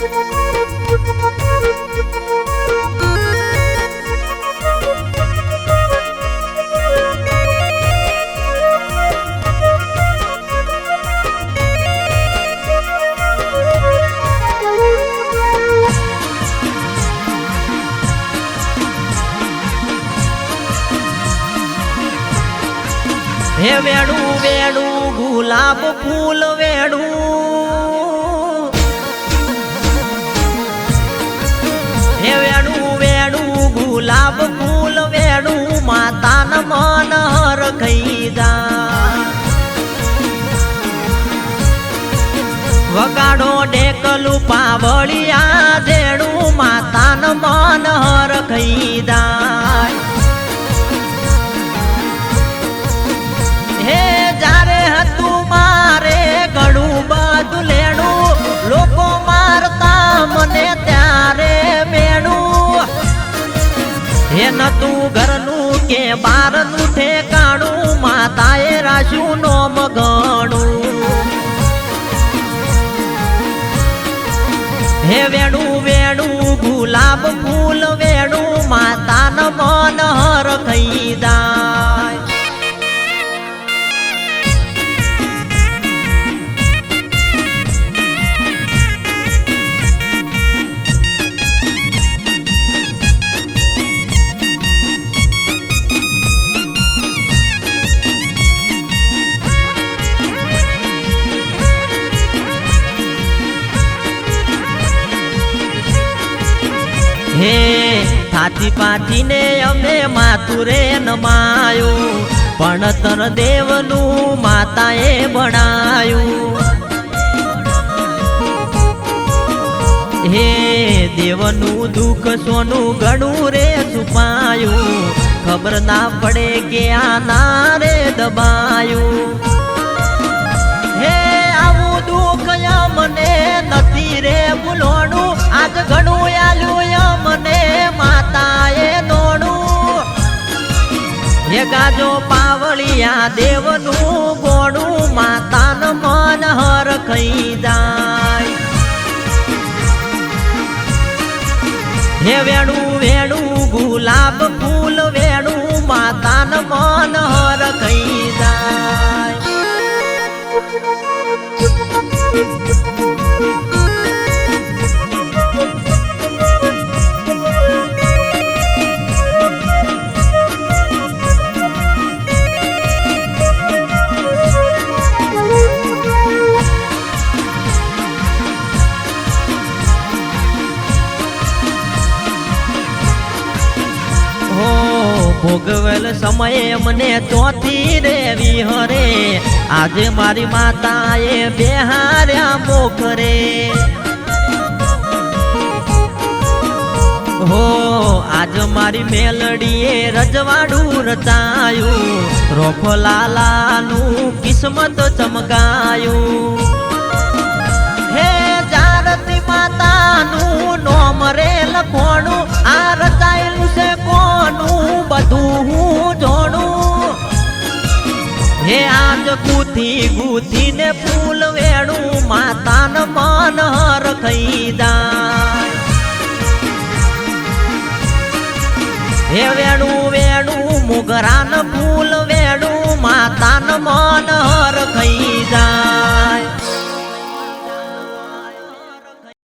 હે વેડું વેડું ગુલાબ ફૂલ વેડું. મન હર ખઈ જા વગાડો ડેકલું પાવળિયા જેડું માતાન મન હર ખઈ બારનું ઠેકાણું, માતાએ રાશું નોમ ગણું. હે વેણું વેણું, ગુલાબ ફૂલ વેણું ન મન હર ખઈ હે? થાતી પાથીને અમે માતુરે નમાયું. ભણતર દેવનું માતાએ ભણાયું. હે દેવનું દુઃખ સોનું ઘણું રે છુપાયું. ખબર ના પડે કે આ ના રે દબાયું. હે આવું દુઃખ મને નથી રે ભૂલોનું. આજ ઘણું આલ્યું ગાજો પાવળિયા દેવનું ગોણું માતાન મન હર ખઈ જાય. હે વેણું વેણું ગુલાબ ફૂલ વેણું માતાન મન હર ભોગવેલ સમયે મને ચોથી રેવી હરે. આજે મારી માતાએ બેહાર્યા મોખરે. હો, આજ મારી મેલડીએ રજવાડું રચાયું. રોફો લાલાનું કિસ્મત ચમકાયું. હે જારતી માતાનું નોમ રે લખોણું હે આજ ગુથી ગુથી ને ફૂલ વેણું માતાન મન હર દા હે વેણું વેણું મુગરાન ફૂલ